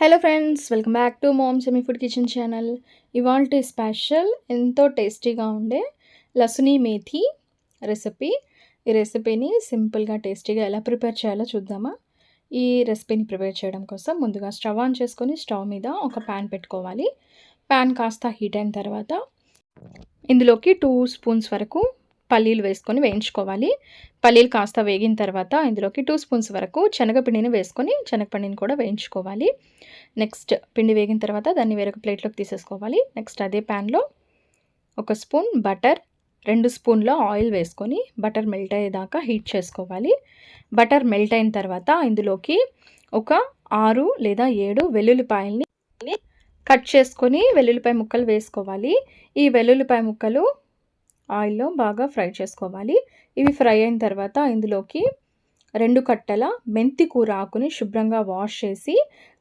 Hello friends welcome back to mom semi food kitchen channel ఇవాళ special ఎంతో టేస్టీగా ఉండే లసుని మేథి రెసిపీ ఈ రెసిపీని సింపుల్గా టేస్టీగా ఎలా ప్రిపేర్ చేయాలో చూద్దామా? ఈ రెసిపీని ప్రిపేర్ చేయడం కోసం ముందుగా స్టవ్ ఆన్ చేసుకొని స్టవ్ మీద ఒక ప్యాన్ పెట్టుకోవాలి. ప్యాన్ కాస్త హీట్ అయిన తర్వాత ఇందులోకి టూ స్పూన్స్ వరకు పల్లీలు వేసుకొని వేయించుకోవాలి. పల్లీలు కాస్త వేగిన తర్వాత ఇందులోకి టూ స్పూన్స్ వరకు శనగపిండిని వేసుకొని శనగపిండిని కూడా వేయించుకోవాలి. నెక్స్ట్ పిండి వేగిన తర్వాత దాన్ని వేరొక ప్లేట్లోకి తీసేసుకోవాలి. నెక్స్ట్ అదే ప్యాన్లో ఒక స్పూన్ బటర్ రెండు స్పూన్ల ఆయిల్ వేసుకొని బటర్ మెల్ట్ అయ్యేదాకా హీట్ చేసుకోవాలి. బటర్ మెల్ట్ అయిన తర్వాత ఇందులోకి ఒక ఆరు లేదా ఏడు వెల్లుల్లిపాయల్ని కట్ చేసుకొని వెల్లుల్లిపాయ ముక్కలు వేసుకోవాలి. ఈ వెల్లుల్లిపాయ ముక్కలు ఆయిల్లో బాగా ఫ్రై చేసుకోవాలి. ఇవి ఫ్రై అయిన తర్వాత ఇందులోకి రెండు కట్టల మెంతి కూర ఆకుని శుభ్రంగా వాష్ చేసి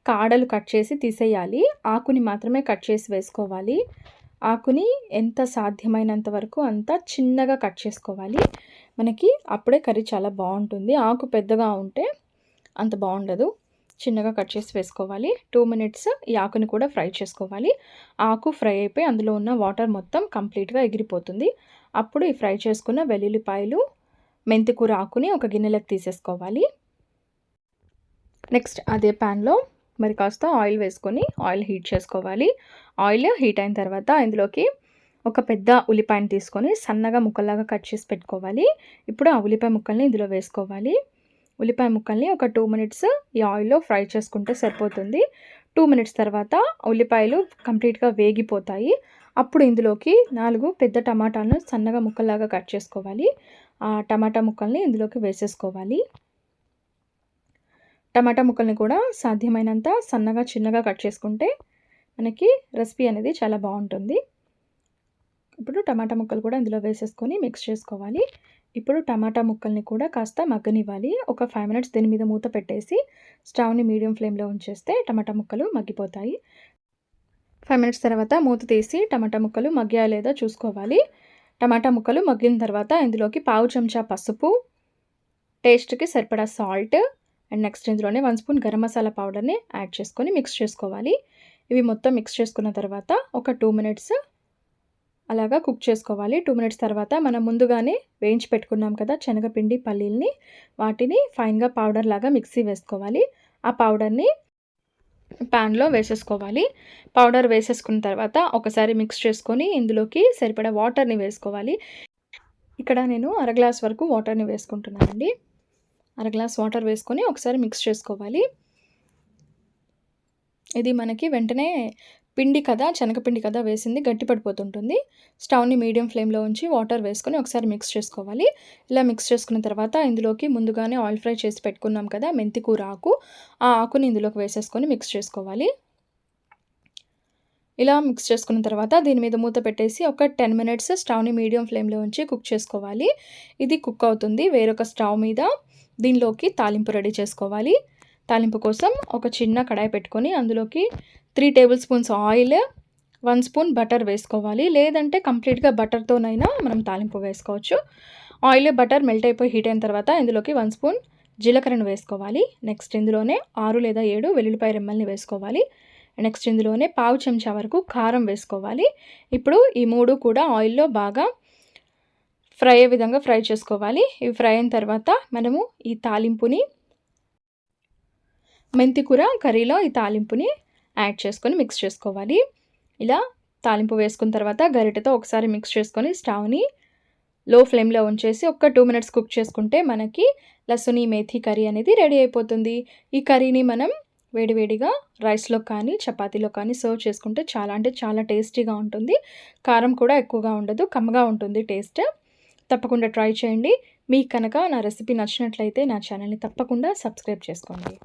కాడలు కట్ చేసి తీసేయాలి. ఆకుని మాత్రమే కట్ చేసి వేసుకోవాలి. ఆకుని ఎంత సాధ్యమైనంత వరకు అంత చిన్నగా కట్ చేసుకోవాలి. మనకి అప్పుడే కర్రీ చాలా బాగుంటుంది. ఆకు పెద్దగా ఉంటే అంత బాగుండదు. చిన్నగా కట్ చేసి వేసుకోవాలి. టూ మినిట్స్ ఈ ఆకుని కూడా ఫ్రై చేసుకోవాలి. ఆకు ఫ్రై అయిపోయి అందులో ఉన్న వాటర్ మొత్తం కంప్లీట్గా ఎగిరిపోతుంది. అప్పుడు ఈ ఫ్రై చేసుకున్న వెల్లుల్లిపాయలు మెంతికూర ఆకుని ఒక గిన్నెలోకి తీసేసుకోవాలి. నెక్స్ట్ అదే ప్యాన్లో మరి కాస్త ఆయిల్ వేసుకొని ఆయిల్ హీట్ చేసుకోవాలి. ఆయిల్ హీట్ అయిన తర్వాత ఇందులోకి ఒక పెద్ద ఉల్లిపాయని తీసుకొని సన్నగా ముక్కల్లాగా కట్ చేసి పెట్టుకోవాలి. ఇప్పుడు ఆ ఉల్లిపాయ ముక్కల్ని ఇందులో వేసుకోవాలి. ఉల్లిపాయ ముక్కల్ని ఒక టూ మినిట్స్ ఈ ఆయిల్లో ఫ్రై చేసుకుంటే సరిపోతుంది. టూ మినిట్స్ తర్వాత ఉల్లిపాయలు కంప్లీట్గా వేగిపోతాయి. అప్పుడు ఇందులోకి నాలుగు పెద్ద టమాటాలను సన్నగా ముక్కల్లాగా కట్ చేసుకోవాలి. ఆ టమాటా ముక్కల్ని ఇందులోకి వేసేసుకోవాలి. టమాటా ముక్కల్ని కూడా సాధ్యమైనంత సన్నగా చిన్నగా కట్ చేసుకుంటే మనకి రెసిపీ అనేది చాలా బాగుంటుంది. ఇప్పుడు టమాటా ముక్కలు కూడా ఇందులో వేసేసుకొని మిక్స్ చేసుకోవాలి. ఇప్పుడు టమాటా ముక్కల్ని కూడా కాస్త మగ్గనివ్వాలి. ఒక ఫైవ్ మినిట్స్ దీని మీద మూత పెట్టేసి స్టవ్ని మీడియం ఫ్లేమ్లో ఉంచేస్తే టమాటా ముక్కలు మగ్గిపోతాయి. ఫైవ్ మినిట్స్ తర్వాత మూత తీసి టమాటా ముక్కలు మగ్గా లేదో చూసుకోవాలి. టమాటా ముక్కలు మగ్గిన తర్వాత ఇందులోకి పావు చెంచా పసుపు టేస్ట్కి సరిపడా సాల్ట్ అండ్ నెక్స్ట్ ఇందులోనే వన్ స్పూన్ గరం మసాలా పౌడర్ని యాడ్ చేసుకొని మిక్స్ చేసుకోవాలి. ఇవి మొత్తం మిక్స్ చేసుకున్న తర్వాత ఒక టూ మినిట్స్ అలాగా కుక్ చేసుకోవాలి. టూ మినిట్స్ తర్వాత మనం ముందుగానే వేయించి పెట్టుకున్నాం కదా శనగపిండి పల్లీల్ని వాటిని ఫైన్గా పౌడర్ లాగా మిక్సీ వేసుకోవాలి. ఆ పౌడర్ని ప్యాన్లో వేసేసుకోవాలి. పౌడర్ వేసేసుకున్న తర్వాత ఒకసారి మిక్స్ చేసుకొని ఇందులోకి సరిపడా వాటర్ని వేసుకోవాలి. ఇక్కడ నేను అర గ్లాస్ వరకు వాటర్ని వేసుకుంటున్నానండి. అర గ్లాస్ వాటర్ వేసుకొని ఒకసారి మిక్స్ చేసుకోవాలి. ఇది మనకి వెంటనే పిండి కదా శనగపిండి కదా వేసింది గట్టిపడిపోతుంటుంది స్టవ్ని మీడియం ఫ్లేమ్లో ఉంచి వాటర్ వేసుకొని ఒకసారి మిక్స్ చేసుకోవాలి. ఇలా మిక్స్ చేసుకున్న తర్వాత ఇందులోకి ముందుగానే ఆయిల్ ఫ్రై చేసి పెట్టుకున్నాం కదా మెంతి కూర ఆకు. ఆ ఆకుని ఇందులోకి వేసేసుకొని మిక్స్ చేసుకోవాలి. ఇలా మిక్స్ చేసుకున్న తర్వాత దీని మీద మూత పెట్టేసి ఒక టెన్ మినిట్స్ స్టవ్ని మీడియం ఫ్లేమ్లో ఉంచి కుక్ చేసుకోవాలి. ఇది కుక్ అవుతుంది వేరొక స్టవ్ మీద. దీనిలోకి తాలింపు రెడీ చేసుకోవాలి. తాలింపు కోసం ఒక చిన్న కడాయి పెట్టుకొని అందులోకి three tablespoons oil one spoon butter వేసుకోవాలి. లేదంటే కంప్లీట్గా బటర్తోనైనా మనం తాలింపు వేసుకోవచ్చు. ఆయిల్ బటర్ మెల్ట్ అయిపోయి హీట్ అయిన తర్వాత ఇందులోకి వన్ స్పూన్ జీలకర్రను వేసుకోవాలి. నెక్స్ట్ ఇందులోనే ఆరు లేదా ఏడు వెల్లుల్లిపాయ రెమ్మల్ని వేసుకోవాలి. నెక్స్ట్ ఇందులోనే పావు చెంచా వరకు కారం వేసుకోవాలి. ఇప్పుడు ఈ మూడు కూడా ఆయిల్లో బాగా ఫ్రై అయ్యే విధంగా ఫ్రై చేసుకోవాలి. ఇవి ఫ్రై అయిన తర్వాత మనము ఈ తాలింపుని మెంతికూర కర్రీలో ఈ తాలింపుని యాడ్ చేసుకొని మిక్స్ చేసుకోవాలి. ఇలా తాలింపు వేసుకున్న తర్వాత గరిటెతో ఒకసారి మిక్స్ చేసుకొని స్టవ్ని లో ఫ్లేమ్లో ఉంచేసి ఒక్క టూ మినిట్స్ కుక్ చేసుకుంటే మనకి లసుని మేథి కర్రీ అనేది రెడీ అయిపోతుంది. ఈ కర్రీని మనం వేడివేడిగా రైస్లో కానీ చపాతీలో కానీ సర్వ్ చేసుకుంటే చాలా అంటే చాలా టేస్టీగా ఉంటుంది. కారం కూడా ఎక్కువగా ఉండదు కమ్మగా ఉంటుంది టేస్ట్. తప్పకుండా ట్రై చేయండి. మీకు కనుక నా రెసిపీ నచ్చినట్లయితే నా ఛానల్ని తప్పకుండా సబ్స్క్రైబ్ చేసుకోండి.